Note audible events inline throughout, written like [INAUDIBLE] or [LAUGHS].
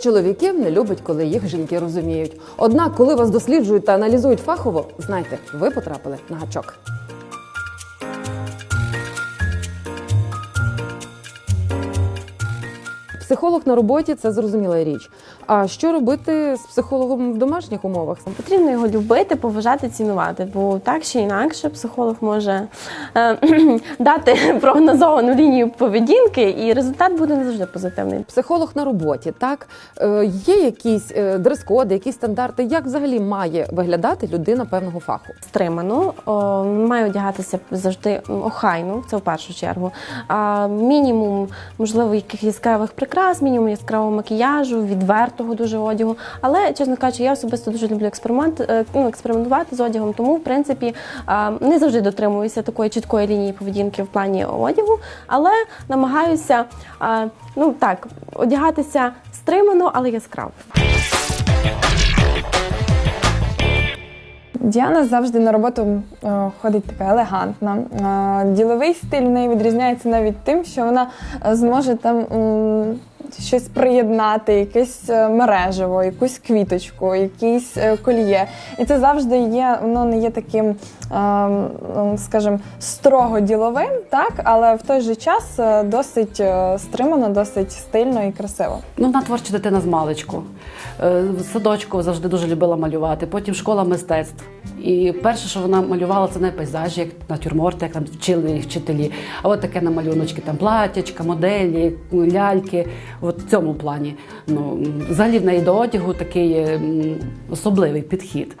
Чоловіків не любить, коли їх жінки розуміють? Однак, коли вас досліджують та аналізують фахово, знайте, ви потрапили на гачок. Психолог на роботі це зрозуміла річ. А що робити з психологом в домашніх умовах? Потрібно його любити, поважати, цінувати, бо так чи інакше психолог може е, [CLEARS THROAT] дати [LAUGHS] прогнозовану лінію поведінки, і результат буде не завжди позитивний. Психолог на роботі, так Е, є якісь е, дрес-коди, якісь стандарти, як взагалі має виглядати людина певного фаху? Стримано о, має одягатися завжди охайно, це в першу чергу. А мінімум, можливо, якихось яскравих прикрас, мінімум яскравого макіяжу, відвертого дуже одягу. Але чесно кажучи, я особисто дуже люблю експеримент, е, ну, експериментувати з одягом, тому в принципі не завжди дотримуюся такої чіткої лінії поведінки в плані одягу, але намагаюся ну так одягатися стримано, але яскраво. Діана завжди на роботу е, ходить така елегантна. Е, діловий стиль в неї відрізняється навіть тим, що вона е, зможе там щось приєднати, якесь е, мережево, якусь квіточку, якийсь е, кольє. І це завжди є, воно не є таким, е, ну, скажімо, строго діловим, так, але в той же час е, досить стримано, досить стильно і красиво. Ну, вона творча дитина з маличку. Садочку завжди дуже любила малювати. Потім школа мистецтв. І перше, що вона малювала, це не пейзажі, як натюрморти, як там вчили їх вчителі. А от таке на малюночки, там платячка, моделі, ляльки. От в цьому плані. Ну, взагалі в неї до одягу такий особливий підхід.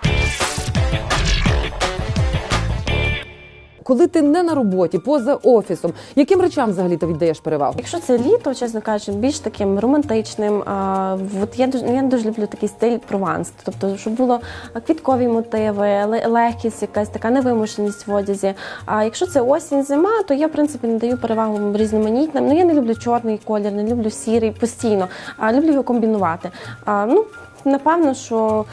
Коли ти не на роботі, поза офісом, яким речам взагалі ти віддаєш перевагу? Якщо це літо, чесно кажучи, більш таким романтичним. А, от я дуже я дуже люблю такий стиль прованс, тобто, щоб було квіткові мотиви, ле- легкість, якась така невимушеність в одязі. А якщо це осінь, зима, то я в принципі не даю перевагу різноманітним. Ну я не люблю чорний колір, не люблю сірий постійно, а люблю його комбінувати. А, ну напевно, що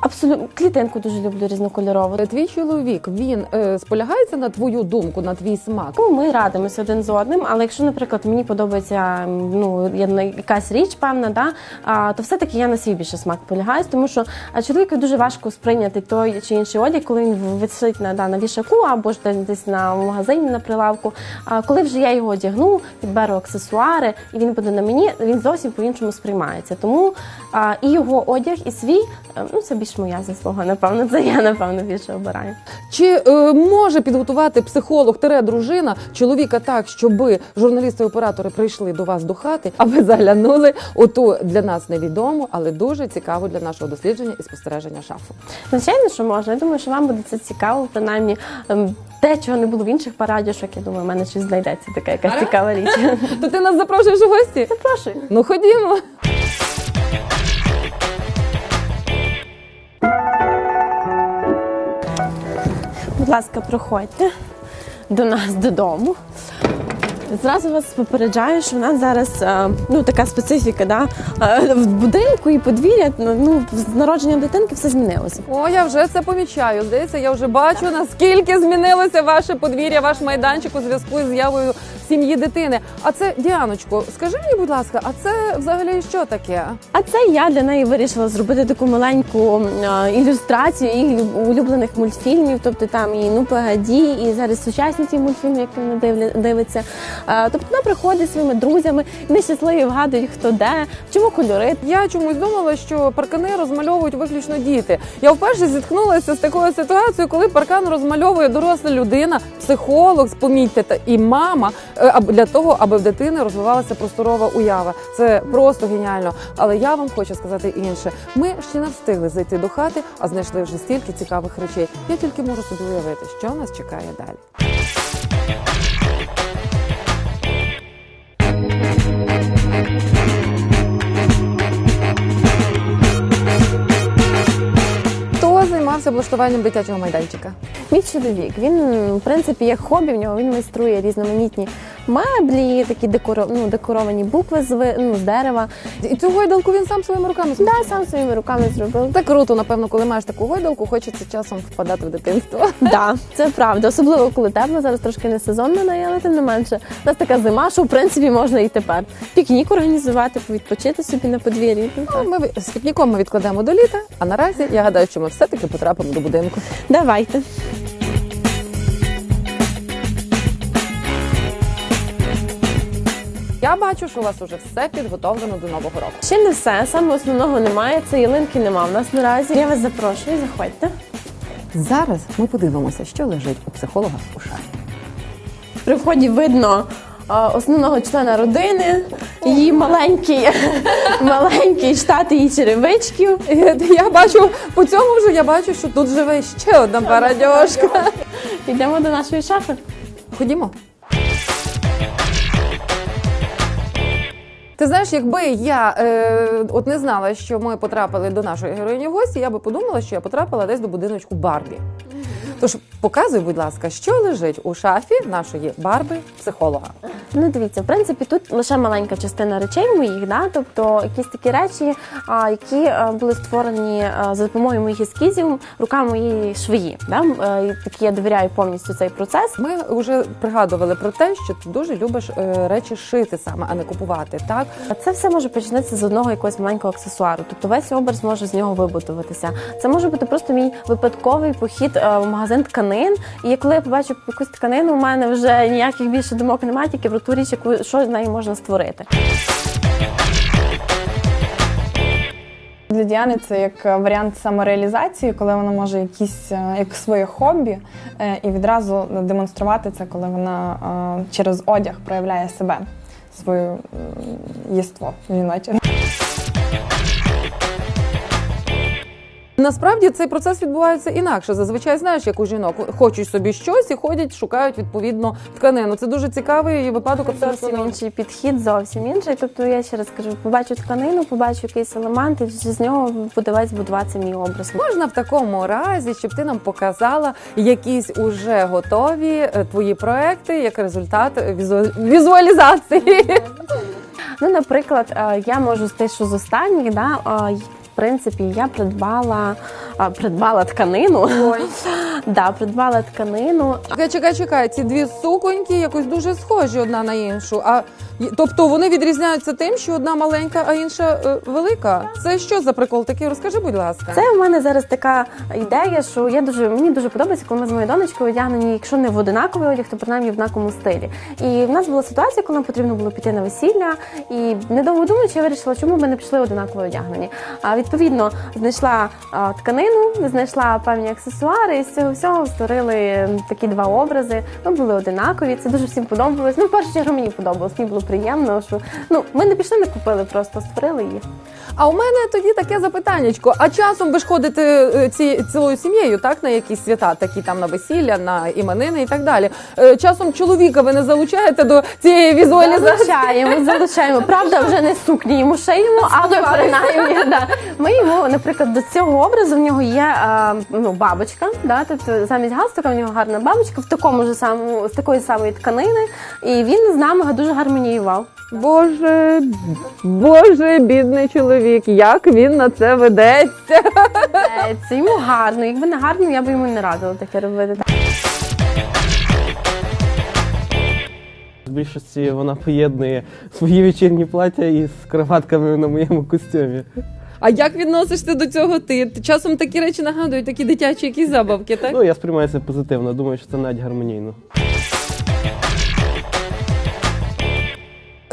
абсолютно клітинку дуже люблю різнокольорову. Твій чоловік він е, сполягається на твою думку, на твій смак. Ну, ми радимося один з одним, але якщо, наприклад, мені подобається ну я якась річ певна, да, а, то все-таки я на свій більше смак полягаюсь, тому що а, чоловіку дуже важко сприйняти той чи інший одяг, коли він висить на, да, на вішаку або ж десь- десь на магазині на прилавку. А коли вже я його одягну, підберу аксесуари, і він буде на мені, він зовсім по-іншому сприймається. Тому а, і його одяг, і свій, е, ну це більш моя заслуга, напевно. Це я напевно більше обираю. Чи е, може підготувати психолог тире дружина чоловіка так, щоб журналісти-оператори прийшли до вас до хати, а ви заглянули у ту для нас невідому, але дуже цікаву для нашого дослідження і спостереження шафу? Звичайно, що можна. Я думаю, що вам буде це цікаво, принаймні ем, те, чого не було в інших парадішок. Я думаю, в мене щось знайдеться така якась цікава річ. [LAUGHS] То ти нас запрошуєш у гості? Запрошую. Ну ходімо. Будь ласка, проходьте до нас додому. Зразу вас попереджаю, що в нас зараз е, ну, така специфіка, да? е, в будинку і подвір'я, ну, з народженням дитинки все змінилося. О, я вже це помічаю. Здається, я вже бачу, наскільки змінилося ваше подвір'я, ваш майданчик у зв'язку з з'явою сім'ї дитини. А це Діаночко, скажи мені, будь ласка, а це взагалі що таке? А це я для неї вирішила зробити таку маленьку е, ілюстрацію люб- улюблених мультфільмів. Тобто там і ну погоді, і зараз сучасні ті мультфільми, як вона дивля- дивиться. Е, Тобто вона приходить зі своїми друзями, вони щасливі вгадують, хто де, чому кольори. Я чомусь думала, що паркани розмальовують виключно діти. Я вперше зіткнулася з такою ситуацією, коли паркан розмальовує доросла людина, психолог, помітьте, та і мама для того, аби в дитини розвивалася просторова уява. Це просто геніально. Але я вам хочу сказати інше. Ми ще не встигли зайти до хати, а знайшли вже стільки цікавих речей. Я тільки можу собі уявити, що нас чекає далі. Займався облаштуванням дитячого майданчика? Мій чоловік, він в принципі як хобі в нього він майструє різноманітні меблі, такі декоро, ну, декоровані букви з, ну, з дерева. І цю гойдалку він сам своїми руками зробив? Да, сам своїми руками зробив. Це круто, напевно, коли маєш таку гойдалку, хочеться часом впадати в дитинство. [LAUGHS] Да, це правда. Особливо коли тепло, зараз трошки не сезон на неї, але тим не менше. У нас така зима, що в принципі можна і тепер. Пікнік організувати, відпочити собі на подвір'ї. Ну. Ми з пікніком ми відкладемо до літа, а наразі я гадаю, що ми все-таки потрапимо до будинку. Давайте. Я бачу, що у вас уже все підготовлено до нового року. Ще не все, саме основного немає. Це ялинки нема в нас наразі. Я вас запрошую, заходьте. Зараз ми подивимося, що лежить у психолога у шафі. При вході видно основного члена родини, її маленький, [LAUGHS] маленький штат її черевичків. Я бачу по цьому вже я бачу, що тут живе ще одна парадьошка. Йдемо до нашої шафи. Ходімо. Ти знаєш, якби я е, от не знала, що ми потрапили до нашої героїні в гості, я би подумала, що я потрапила десь до будиночку Барбі. Тож показуй, будь ласка, що лежить у шафі нашої Барби психолога. Ну, дивіться, в принципі, тут лише маленька частина речей моїх, да? тобто якісь такі речі, а, які а, були створені а, за допомогою моїх ескізів руками моєї швеї. Да? Е, і Такі я довіряю повністю цей процес. Ми вже пригадували про те, що ти дуже любиш е, речі шити саме, а не купувати. Так А Це все може починатися з одного якогось маленького аксесуару. Тобто весь образ може з нього вибудуватися. Це може бути просто мій випадковий похід е, в магазин тканин. І коли я побачу якусь тканину, у мене вже ніяких більше думок немає, тільки про ту річ, яку що з нею можна створити. Для Діани це як варіант самореалізації, коли вона може якісь е, як своє хобі е, і відразу демонструвати це, коли вона е, через одяг проявляє себе, своє єство жіноче. Насправді цей процес відбувається інакше. Зазвичай знаєш, як у жінок хочуть собі щось і ходять, шукають відповідно тканину. Це дуже цікавий випадок. Зовсім інший підхід, зовсім інший. Тобто я ще раз кажу, побачу тканину, побачу якийсь елемент, і з нього буде весь будуватися мій образ. Можна в такому разі, щоб ти нам показала якісь уже готові е, твої проекти як результат візу- візуалізації. Ну, наприклад, е, я можу з те, що з останніх, да, принципі, я придбала, придбала тканину. [LAUGHS] Да, придбала тканину. Чекай, чекай, чекай. Ці дві суконьки якось дуже схожі одна на іншу. А тобто вони відрізняються тим, що одна маленька, а інша е, велика. Це що за прикол такий? Розкажи, будь ласка. Це в мене зараз така ідея, що я дуже мені дуже подобається, коли ми з моєю донечкою одягнені, якщо не в одинаковий одяг, то принаймні в однаковому стилі. І в нас була ситуація, коли нам потрібно було піти на весілля, і недовго думаючи, я вирішила, чому ми не пішли одинаково одягнені. А відповідно знайшла а, тканину, знайшла певні аксесуари, і з цього всього створили такі два образи. Ну, були одинакові. Це дуже всім подобалось. Ну, в першу чергу мені подобалось. Мені було приємно, що ну ми не пішли, не купили, просто створили їх. А у мене тоді таке запитаннячко. А часом ви ж ходите е, ці цілою сім'єю, так на якісь свята, такі там на весілля, на іменини і так далі. Е, Часом чоловіка ви не залучаєте до цієї візуалізації. Залучаємо, залучаємо. Правда, вже не сукні йому шиємо, але принаймні да. ми йому, наприклад, до цього образу в нього є ну, бабочка. Да? Тобто замість галстука в нього гарна бабочка в такому ж самому, з такої самої тканини, і він з нами дуже гармоніював. Боже, боже, бідний чоловік, як він на це ведеться. Е, Це йому гарно. Якби не гарно, я б йому не радила таке робити. В більшості вона поєднує свої вечірні плаття із кроватками на моєму костюмі. А як відносишся до цього ти? Часом такі речі нагадують, такі дитячі якісь забавки, так? Ну, я сприймаю це позитивно, думаю, що це навіть гармонійно.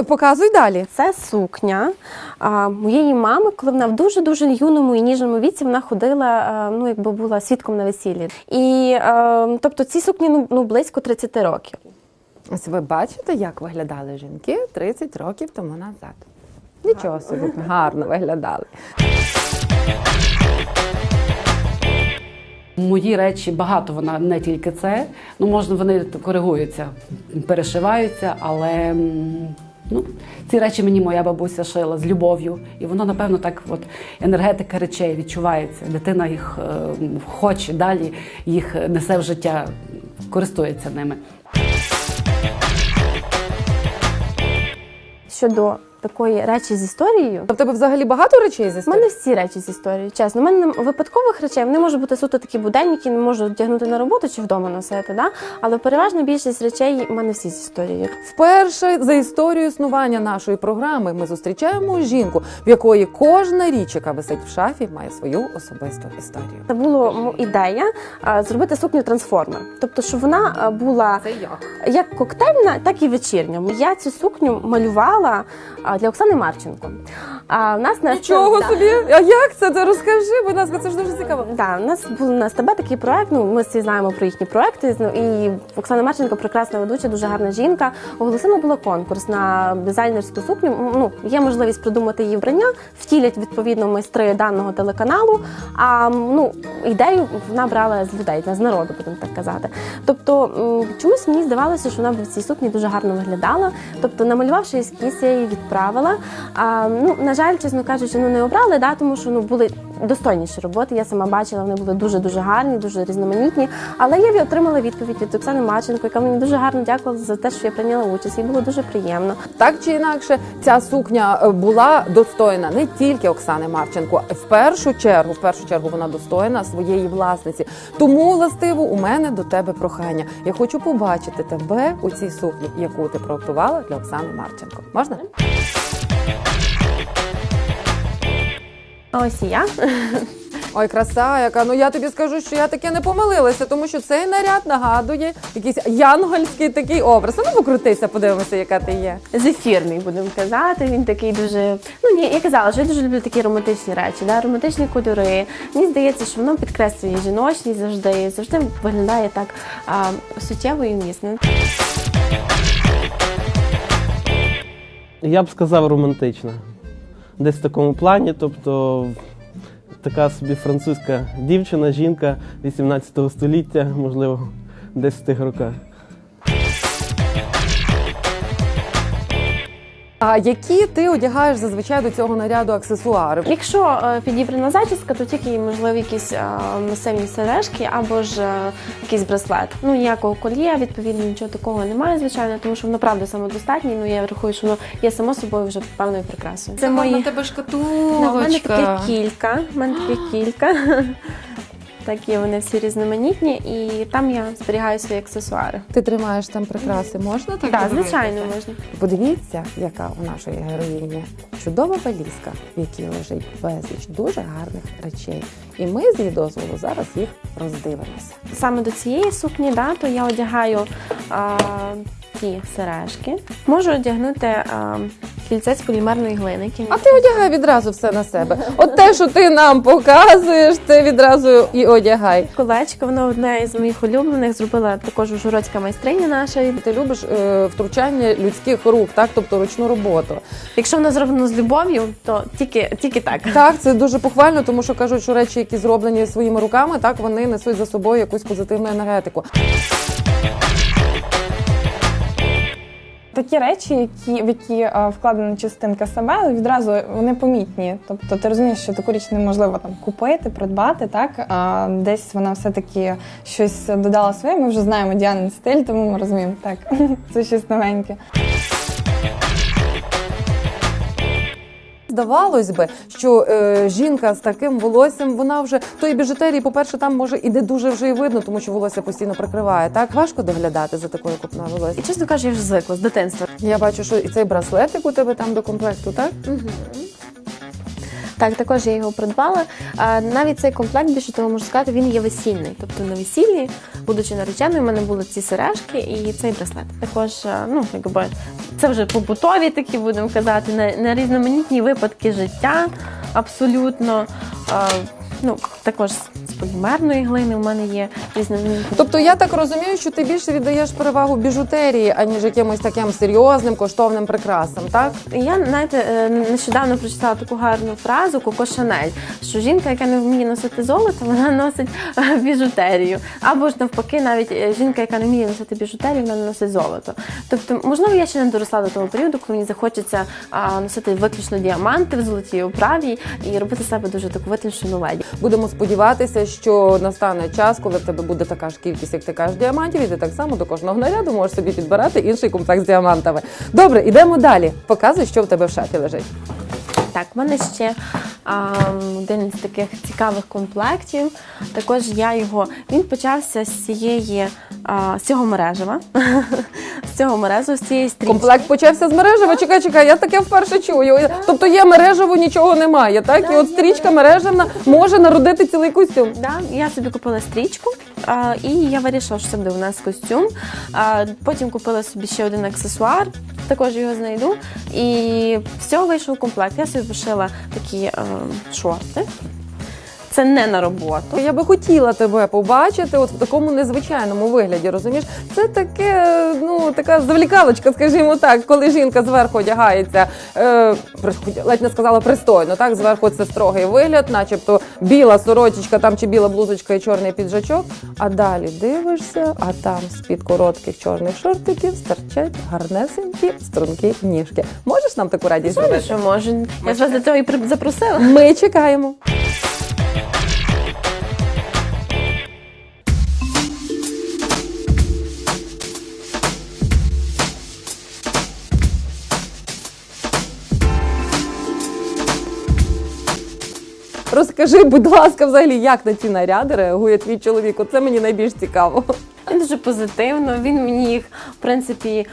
Показуй далі. Це сукня а, моєї мами, коли вона в дуже дуже юному і ніжному віці вона ходила, а, ну якби була свідком на весіллі. І а, тобто ці сукні ну, ну близько 30 років. Ось ви бачите, як виглядали жінки 30 років тому назад. Нічого собі гарно виглядали. Мої речі багато вона не тільки це. Ну можна вони коригуються, перешиваються, але Ну, Ці речі мені моя бабуся шила з любов'ю, і воно, напевно, так от енергетика речей відчувається. Дитина їх е, хоче далі, їх несе в життя, користується ними. Щодо такої речі з історією. В тебе взагалі багато речей зі У мене всі речі з історією, чесно. У мене випадкових речей вони можуть бути суто такі буденні, які не можу вдягнути на роботу чи вдома носити. Да? Але переважна більшість речей у мене всі з історією. Вперше за історію існування нашої програми ми зустрічаємо жінку, в якої кожна річ, яка висить в шафі, має свою особисту історію. Це була м, ідея а, зробити сукню трансформер. Тобто, щоб вона а, була як? як коктейльна, так і вечірня. Я цю сукню малювала а, для Оксани Марченко. А в нас на Нічого да. собі! А як це? Розкажи, будь ласка, це ж дуже цікаво. Да, у нас був на СТБ такий проект. Ну ми всі знаємо про їхні проекти. Ну, І Оксана Марченко, прекрасна ведуча, дуже гарна жінка. Оголосила була конкурс на дизайнерську сукню. Ну є можливість придумати її вбрання, втілять відповідно майстри даного телеканалу. А ну ідею вона брала з людей, з народу, будемо так казати. Тобто чомусь мені здавалося, що вона в цій сукні дуже гарно виглядала. Тобто, намалювавши ескіз, я її відправила. А, ну на жаль, чесно кажучи, ну не обрали, да, тому що ну були достойніші роботи. Я сама бачила, вони були дуже дуже гарні, дуже різноманітні. Але я отримала відповідь від Оксани Марченко, яка мені дуже гарно дякувала за те, що я прийняла участь. Їй було дуже приємно. Так чи інакше, ця сукня е, була достойна не тільки Оксани Марченко, в першу чергу, в першу чергу, вона достойна своєї власниці. Тому властиво у мене до тебе прохання. Я хочу побачити тебе у цій сукні, яку ти проектувала для Оксани Марченко. Можна? А ось і я. [LAUGHS] Ой, краса, яка ну я тобі скажу, що я таке не помилилася, тому що цей наряд нагадує якийсь янгольський такий образ. Ну покрутися, подивимося, яка ти є. Зефірний, будемо казати. Він такий дуже. Ну ні, я казала, що я дуже люблю такі романтичні речі, да? романтичні кольори. Мені здається, що воно підкреслює жіночність завжди, завжди виглядає так а, суттєво і міцно. Я б сказав романтична. Десь в такому плані, тобто така собі французька дівчина, жінка 18 століття, можливо, десь в тих роках. А які ти одягаєш зазвичай до цього наряду аксесуари? Якщо е, підібрана зачіска, то тільки можливо якісь е, масивні сережки або ж е, якийсь браслет. Ну ніякого кольє, відповідно, нічого такого немає, звичайно, тому що воно правда самодостатнє. Ну я рахую, що воно є само собою вже певною прикрасою. Це мої тебе Да, у мене таких кілька. У мене таких кілька. Такі вони всі різноманітні, і там я зберігаю свої аксесуари. Ти тримаєш там прикраси, можна так? Так, звичайно, можна. Подивіться, яка у нашої героїні чудова валізка, в якій лежить безліч дуже гарних речей. І ми з її дозволу зараз їх роздивимося. Саме до цієї сукні, да, то я одягаю а, ті сережки. Можу одягнути а, кільце з полімерної глини. А ти одягай відразу все на себе. От те, що ти нам показуєш, ти відразу і одягай. Колечко, воно одне із моїх улюблених. Зробила також ужгородська майстриня наша. Ти любиш е, втручання людських рук, так тобто ручну роботу. Якщо воно зроблено з любов'ю, то тільки, тільки так. Так, це дуже похвально, тому що кажуть, що речі, які зроблені своїми руками, так вони несуть за собою якусь позитивну енергетику. Такі речі, які, в які е, вкладена частинка себе, відразу вони помітні. Тобто ти розумієш, що таку річ неможливо там купити, придбати, так а десь вона все-таки щось додала своє. Ми вже знаємо Діанин стиль, тому ми розуміємо, так [LAUGHS] це щось новеньке. Здавалось би, що е, жінка з таким волоссям, вона вже тої біжутерії, по-перше, там може і не дуже вже і видно, тому що волосся постійно прикриває. Так важко доглядати за такою купною волосся. І чесно кажучи, я вже звикла з дитинства. Я бачу, що і цей браслетик у тебе там до комплекту, так? Так, також я його придбала. А, навіть цей комплект, більше того можу сказати, він є весільний. Тобто на весіллі, будучи нареченою, в мене були ці сережки і цей браслет. Також, ну якби це вже побутові такі, будемо казати, на, на різноманітні випадки життя. Абсолютно. А, ну, також з полімерної глини в мене є різноманітні. Тобто я так розумію, що ти більше віддаєш перевагу біжутерії, аніж якимось таким серйозним коштовним прикрасам, так? Я знаєте, е, нещодавно прочитала таку гарну фразу Коко Шанель, що жінка, яка не вміє носити золото, вона носить е, біжутерію. Або ж навпаки, навіть е, жінка, яка не вміє носити біжутерію, вона не носить золото. Тобто, можливо, я ще не доросла до того періоду, коли мені захочеться носити виключно діаманти в золотій оправі і робити себе дуже таку виключену леді. Будемо сподіватися, що настане час, коли в тебе буде така ж кількість, як ти кажеш, діамантів, і ти так само до кожного наряду можеш собі підбирати інший комплект з діамантами. Добре, ідемо далі. Показуй, що в тебе в шафі лежить. Так, в мене ще а, один з таких цікавих комплектів. Також я його він почався з цієї а, з цього мережева. [LAUGHS] з цього мережева, з цієї стрічки. Комплект почався з мережева. Чекай, чекай, я таке вперше чую. Тобто є мережево, нічого немає. Так, і от стрічка мережевна може народити цілий костюм. Да, я собі купила стрічку, а, і я вирішила, що це буде у нас костюм. А, потім купила собі ще один аксесуар, також його знайду. І з цього вийшов комплект. Я собі пошила такі е, шорти. Це не на роботу. Я би хотіла тебе побачити от в такому незвичайному вигляді. Розумієш, це таке, ну така завлікалочка, скажімо так, коли жінка зверху одягається, е, при- ледь не сказала пристойно. Так, зверху це строгий вигляд, начебто біла сорочечка, там чи біла блузочка і чорний піджачок. А далі дивишся, а там з-під коротких чорних шортиків стирчать гарнесенькі стрункі ніжки. Можеш нам таку радість що може. Я ж вас для того і при- запросила. Ми чекаємо. Розкажи, будь ласка, взагалі, як на ці наряди реагує твій чоловік? Оце мені найбільш цікаво. Він [LAUGHS] дуже позитивно. Він мені їх в принципі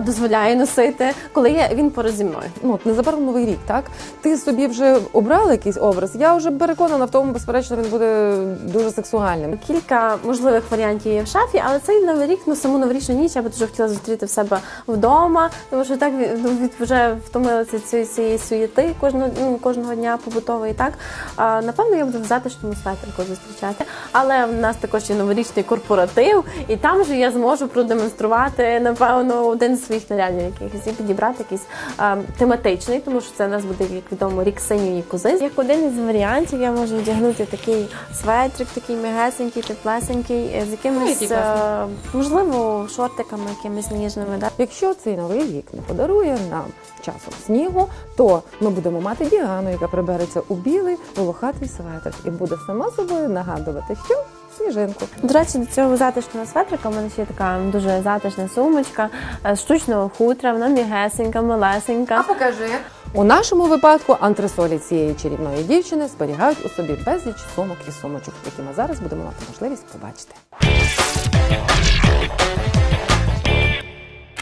дозволяє носити, коли я він поруч зі мною. Ну, от незабаром новий рік, так? Ти собі вже обрала якийсь образ? Я вже переконана в тому, безперечно, він буде дуже сексуальним. Кілька можливих варіантів є в шафі, але цей новий рік, ну саму новорічну ніч я би дуже хотіла зустріти в себе вдома, тому що так ну, від вже втомилася цієї цієї суєти кожного ну, кожного дня побутової. Так а, напевно, я буду в затишному светрику зустрічати. Але в нас також є новорічний корпоратив, і там же я зможу продемонструвати напевно один з своїх нарядів, якихось і підібрати якийсь а, тематичний, тому що це у нас буде як відомо рік синьої кози. Як один із варіантів я можу одягнути такий светрик, такий м'ягесенький, теплесенький, е, з якимись який е, можливо шортиками, якимись ніжними. Да? Якщо цей новий рік не подарує нам часом снігу, то ми будемо мати Діану, яка прибереться у білий волохатий светр і буде сама собою нагадувати, що сніжинку. До речі, до цього затишного светрика в мене ще є така дуже затишна сумочка е, з штучного хутра, вона м'ягесенька, малесенька. А покажи. У нашому випадку антресолі цієї чарівної дівчини зберігають у собі безліч сумок і сумочок, які ми зараз будемо мати можливість побачити.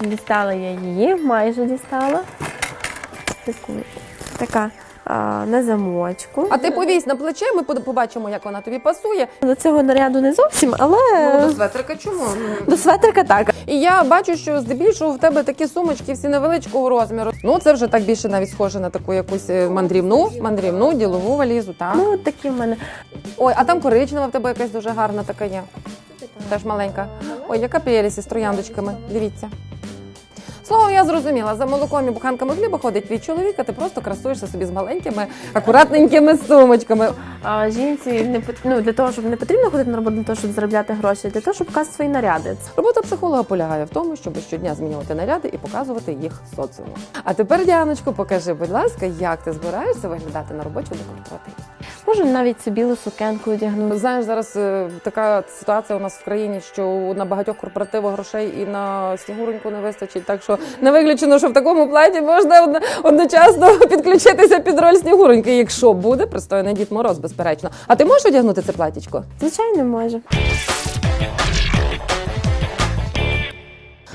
Дістала я її, майже дістала. Така а, на замочку. А ти повісь на плече, ми под- побачимо, як вона тобі пасує. До цього наряду не зовсім, але до светрика чому? [LAUGHS] до светрика так. І я бачу, що здебільшого в тебе такі сумочки всі невеличкого розміру. Ну це вже так більше навіть схоже на таку якусь е, мандрівну, мандрівну, ділову валізу. Так Ну, от такі в мене. ой, а там коричнева в тебе якась дуже гарна така є. Теж маленька. Ой, яка прелість із трояндочками. Дивіться. Словом, я зрозуміла, за молоком і буханками хліба ходить твій чоловік, а ти просто красуєшся собі з маленькими, акуратненькими сумочками. А, жінці не пот- ну, для того, щоб не потрібно ходити на роботу, для того, щоб заробляти гроші, а для того, щоб показати свої наряди. Робота психолога полягає в тому, щоб щодня змінювати наряди і показувати їх соціуму. А тепер, Діаночко, покажи, будь ласка, як ти збираєшся виглядати на робочому корпоративі. Можу навіть цю білу сукенку одягнути. Знаєш, зараз е, така ситуація у нас в країні, що на багатьох корпоративах грошей і на снігуреньку не вистачить. Так що не виключено, що в такому платі можна одночасно [LAUGHS] підключитися під роль снігуроньки, якщо буде пристойний Дід Мороз, безперечно. А ти можеш одягнути це платічко? Звичайно, може.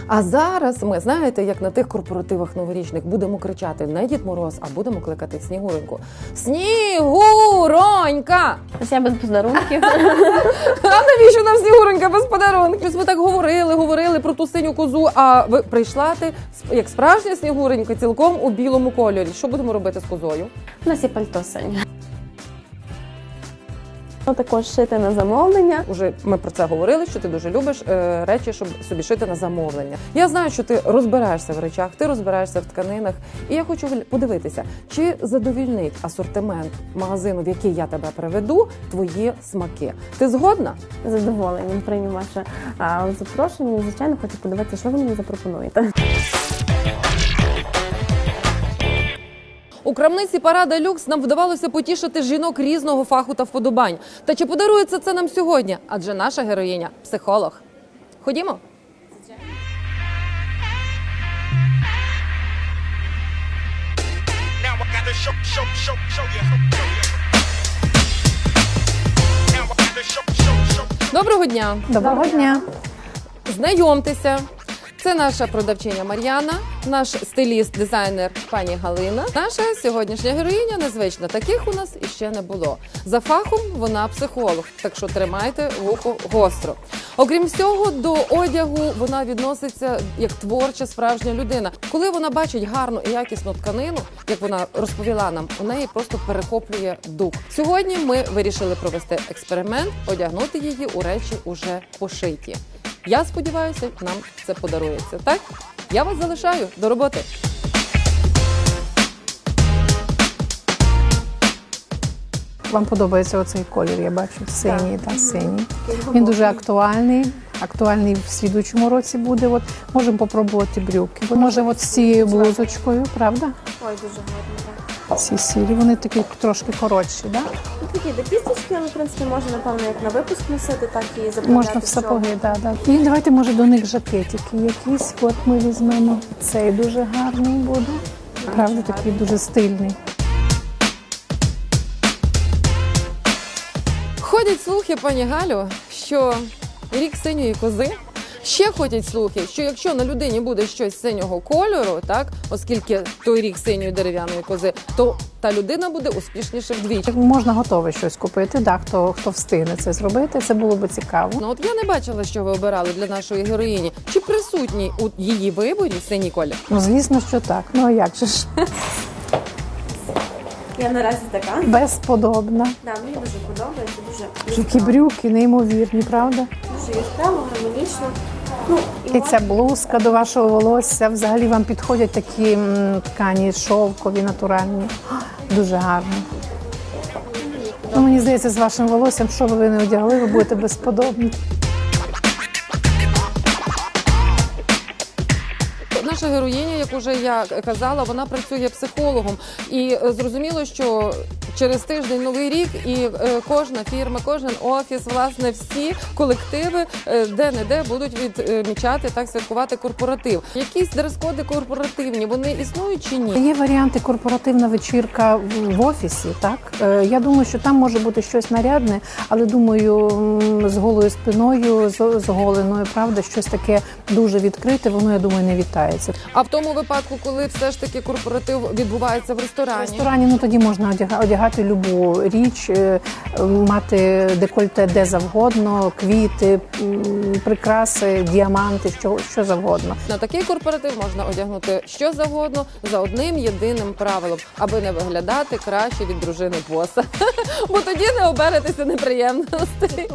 А зараз ми знаєте, як на тих корпоративах новорічних будемо кричати не Дід Мороз, а будемо кликати Снігуреньку. Снігуронька! Ось я без подарунків. [LAUGHS] А навіщо нам снігуренька без подарунків? Ми так говорили, говорили про ту синю козу. А ви прийшла ти як справжня снігуренька, цілком у білому кольорі. Що будемо робити з козою? У нас є пальто синє. Ну, Також шити на замовлення. Уже ми про це говорили, що ти дуже любиш е, речі, щоб собі шити на замовлення. Я знаю, що ти розбираєшся в речах, ти розбираєшся в тканинах, і я хочу подивитися, чи задовільнить асортимент магазину, в який я тебе приведу, твої смаки. Ти згодна? Задоволенням прийму ваше запрошення. Звичайно, хочу подивитися, що ви мені запропонуєте. У крамниці Парада Люкс нам вдавалося потішити жінок різного фаху та вподобань. Та чи подарується це нам сьогодні? Адже наша героїня психолог. Ходімо. Доброго дня! Доброго дня. Знайомтеся. Це наша продавчиня Мар'яна, наш стиліст, дизайнер пані Галина. Наша сьогоднішня героїня незвична. Таких у нас іще не було. За фахом вона психолог, так що тримайте вухо гостро. Окрім всього, до одягу вона відноситься як творча справжня людина. Коли вона бачить гарну і якісну тканину, як вона розповіла нам, у неї просто перехоплює дух. Сьогодні ми вирішили провести експеримент, одягнути її у речі уже пошиті. Я сподіваюся, нам це подарується. Так я вас залишаю до роботи. Вам подобається оцей колір, я бачу, синій та синій. Він дуже актуальний. Актуальний в слідуючому році буде. От можемо попробувати брюки. Може, от з цією блузочкою, правда? Ой, дуже гарно. Ці сірі, вони такі трошки коротші, да? Такі до кісточки, але в принципі можна, напевно, як на випуск носити, так і заправляти. Можна в сапоги, да, да. І давайте, може, до них жакетики якісь. От ми візьмемо. Цей дуже гарний буде. Правда, такий дуже стильний. Ходять слухи, пані Галю, що рік синьої кози. Ще ходять слухи, що якщо на людині буде щось синього кольору, так оскільки той рік синьої дерев'яної кози, то та людина буде успішніше вдвічі. Можна готове щось купити, да, хто, хто встигне це зробити, це було би цікаво. Ну от я не бачила, що ви обирали для нашої героїні. Чи присутній у її виборі синій колір? Ну, звісно, що так. Ну а як же ж? Я наразі така. Безподобна. Да, мені дуже подобається, дуже, Які брюки, неймовірні, правда? дуже яскраво, гармонічно. Ну, і І ця блузка до вашого волосся. Взагалі вам підходять такі м, ткані шовкові, натуральні. Дуже гарно. Ну, мені здається, з вашим волоссям, що би ви не одягли, ви будете безподобні. Наша героїня, як уже я казала, вона працює психологом, і е, зрозуміло, що через тиждень новий рік, і е, кожна фірма, кожен офіс, власне, всі колективи де не де будуть відмічати так святкувати корпоратив. Якісь дрес-коди корпоративні вони існують чи ні? Є варіанти корпоративна вечірка в- офісі, так? Е, Я думаю, що там може бути щось нарядне, але думаю, з голою спиною, з, оголеною, правда, щось таке дуже відкрите, воно, я думаю, не вітається. А в тому випадку, коли все ж таки корпоратив відбувається в В ресторані. ресторані ну тоді можна одяга- одягати любу річ, е, мати декольте де завгодно, квіти, прикраси, діаманти, що, що завгодно. На такий корпоратив можна одягнути що завгодно за одним єдиним правилом, аби не виглядати краще від дружини боса. [LAUGHS] Бо тоді не оберетеся неприємностей.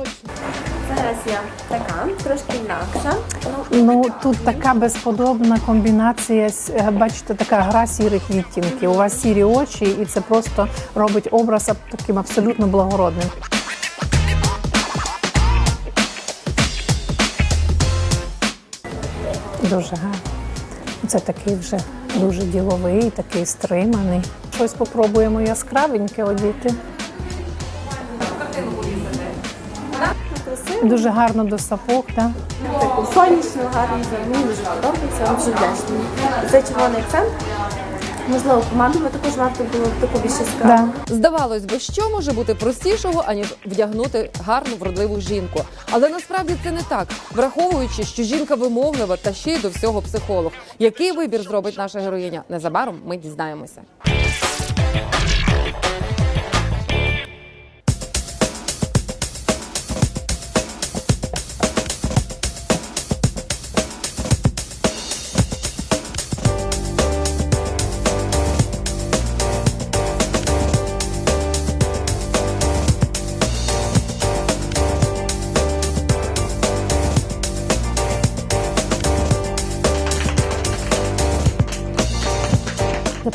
Зараз я така, трошки інакша. Ну, Ну тут така безподобна комбінація. Бачите, така гра сірих відтінків. У вас сірі очі, і це просто робить образ таким абсолютно благородним. Дуже гарно. Це такий вже дуже діловий, такий стриманий. Щось попробуємо яскравеньке одіти. Дуже гарно до сапог, так? таку сонячну, гарну, мені дуже подобається, дуже вдячна. Це червоний акцент. Можливо, команду також варто було б таку більше. Да. Здавалось би, що може бути простішого, аніж вдягнути гарну вродливу жінку. Але насправді це не так, враховуючи, що жінка вимовлива та ще й до всього психолог. Який вибір зробить наша героїня? Незабаром ми дізнаємося.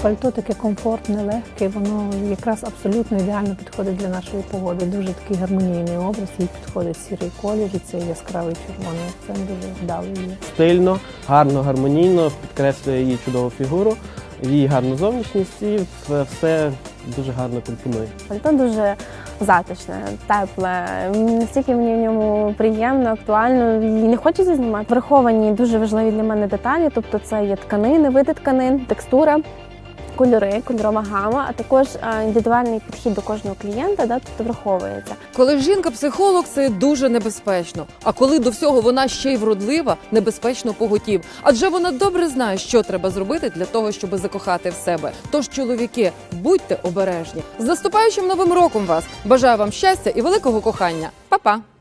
Пальто таке комфортне, легке, воно якраз абсолютно ідеально підходить для нашої погоди. Дуже такий гармонійний образ, їй підходить сірий колір і цей яскравий червоний акцент дуже вдалий. Стильно, гарно, гармонійно, підкреслює її чудову фігуру. її гарну зовнішність і все, все дуже гарно компонує. Пальто дуже затишне, тепле. Настільки мені в ньому приємно, актуально і не хочеться знімати. Враховані дуже важливі для мене деталі, тобто це є тканини, види тканин, текстура. Кольори, кольорова гама, а також е, індивідуальний підхід до кожного клієнта, да, тобто враховується. Коли жінка-психолог, це дуже небезпечно. А коли до всього вона ще й вродлива, небезпечно поготів. Адже вона добре знає, що треба зробити для того, щоб закохати в себе. Тож, чоловіки, будьте обережні. З наступаючим новим роком вас! Бажаю вам щастя і великого кохання. Па-па!